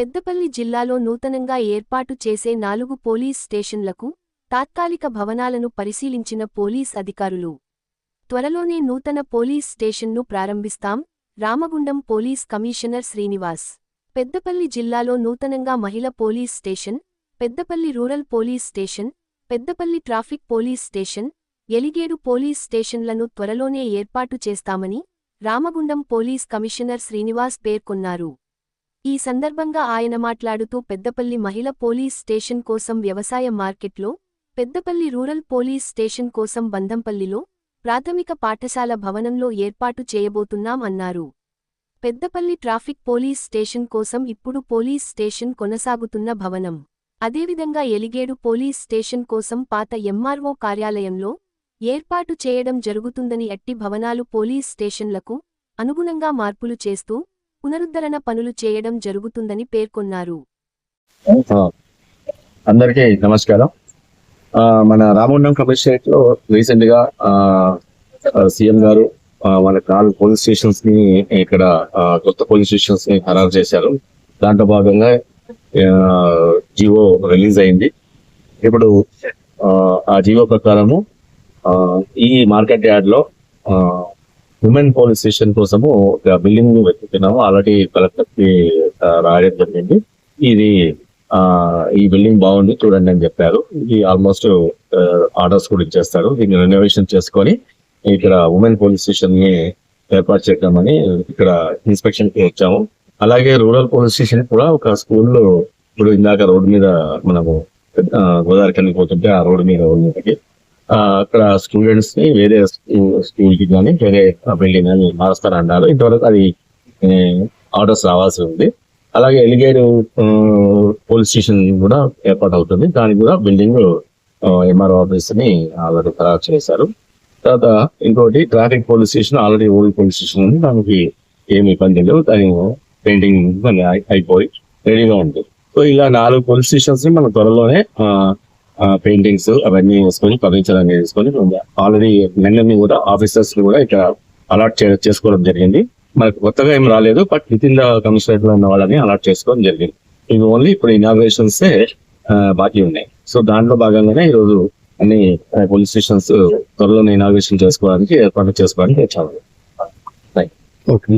పెద్దపల్లి జిల్లాలో నూతనంగా ఏర్పాటు చేసే నాలుగు పోలీస్ స్టేషన్లకు తాత్కాలిక భవనాలను పరిశీలించిన పోలీస్ అధికారులు. త్వరలోనే నూతన పోలీస్ స్టేషన్ను ప్రారంభిస్తాం. Ramagundam police commissioner Srinivas. Peddapalli జిల్లాలో నూతనంగా మహిళ police station Peddapalli rural police station Peddapalli traffic police station Eligedu police స్టేషన్లను త్వరలోనే ఏర్పాటు చేస్తామని రామగుండం పోలీస్ కమిషనర్ శ్రీనివాస్ పేర్కొన్నారు. ఈ సందర్భంగా ఆయన మాట్లాడుతూ పెద్దపల్లి మహిళ పోలీస్ స్టేషన్ కోసం వ్యవసాయ మార్కెట్లో పెద్దపల్లి రూరల్ పోలీస్ స్టేషన్ కోసం బంధంపల్లిలో ప్రాథమిక పాఠశాల భవనంలో ఏర్పాటు చేయబోతున్నాం అన్నారు. పెద్దపల్లి ట్రాఫిక్ పోలీస్ స్టేషన్ కోసం ఇప్పుడు పోలీస్ స్టేషన్ కొనసాగుతున్న భవనం. అదేవిధంగా ఎలిగేడు పోలీస్ స్టేషన్ కోసం పాత ఎంఆర్ఓ కార్యాలయంలో ఏర్పాటు చేయడం జరుగుతుందని అట్టి భవనాలు పోలీస్ స్టేషన్లకు అనుగుణంగా మార్పులు చేస్తూ పునరుద్ధరణ పనులు చేయడం జరుగుతుందని పేర్కొన్నారు. అందరికీ నమస్కారం. ఆ, మన రామగుండం కమిషనరేట్లో రీసెంట్గా ఆ, సీఎం గారు వాళ్ళ మన నాలుగు పోలీస్ స్టేషన్స్ని ఇక్కడ కొత్త పోలీస్ స్టేషన్స్ని ఖరారు చేశారు. దాంట్లో భాగంగా జివో రిలీజ్ అయింది. ఇప్పుడు ఆ, జివో ప్రకారము ఆ, ఈ మార్కెట్ యార్డ్లో ఉమెన్ పోలీస్ స్టేషన్ కోసము ఒక బిల్డింగ్ వెతుకుతున్నాము. ఆల్రెడీ కలెక్టర్కి రాయడం జరిగింది. ఇది ఆ ఈ బిల్డింగ్ బాగుంది చూడండి అని చెప్పారు. ఇది ఆల్మోస్ట్ ఆర్డర్స్ కూడా ఇచ్చేస్తారు. దీన్ని రెనోవేషన్ చేసుకొని ఇక్కడ ఉమెన్ పోలీస్ స్టేషన్ని ఏర్పాటు చేద్దామని ఇక్కడ ఇన్స్పెక్షన్కి వచ్చాము. అలాగే రూరల్ పోలీస్ స్టేషన్ కూడా ఒక స్కూల్లో ఇప్పుడు ఇందాక రోడ్డు మీద మనము గోదావరి కింద పోతుంటే ఆ రోడ్డు మీద ఉన్నప్పటికీ అక్కడ స్టూడెంట్స్ని వేరే స్కూల్కి కానీ వేరే బిల్డింగ్ అని మారుస్తారన్నారు ఇంతవరకు అది ఆర్డర్స్ రావాల్సి ఉంది. అలాగే ఎలిగేరు పోలీస్ స్టేషన్ కూడా ఏర్పాటు అవుతుంది దానికి కూడా బిల్డింగ్ ఎంఆర్ ఆఫీస్ని ఆల్రెడీ ఖరారు చేశారు. తర్వాత ఇంకోటి traffic police station already old police station ఉంది. దానికి ఏమి ఇబ్బంది లేవు దాని పెయింటింగ్ అయిపోయి రెడీగా ఉంది. సో ఇలా నాలుగు పోలీస్ స్టేషన్స్ని మనం త్వరలోనే పెయింటింగ్స్ అవన్నీ వేసుకొని ఫర్నిచర్ అన్ని వేసుకొని ఆల్రెడీ నిన్నని కూడా ఆఫీసర్స్ కూడా ఇక్కడ అలాట్ చేసుకోవడం జరిగింది. మనకు కొత్తగా ఏం రాలేదు బట్ విత్ ఇన్ ద కమిషనరేట్లో ఉన్న వాళ్ళని అలాట్ చేసుకోవడం జరిగింది. ఇవి ఓన్లీ ఇప్పుడు ఇనాగ్రేషన్స్ బాకీ ఉన్నాయి. సో దాంట్లో భాగంగానే ఈ రోజు అన్ని పోలీస్ స్టేషన్స్ త్వరలో ఇనాగ్రేషన్ చేసుకోవడానికి ఏర్పాటు చేసుకోవడానికి వచ్చాము ఓకే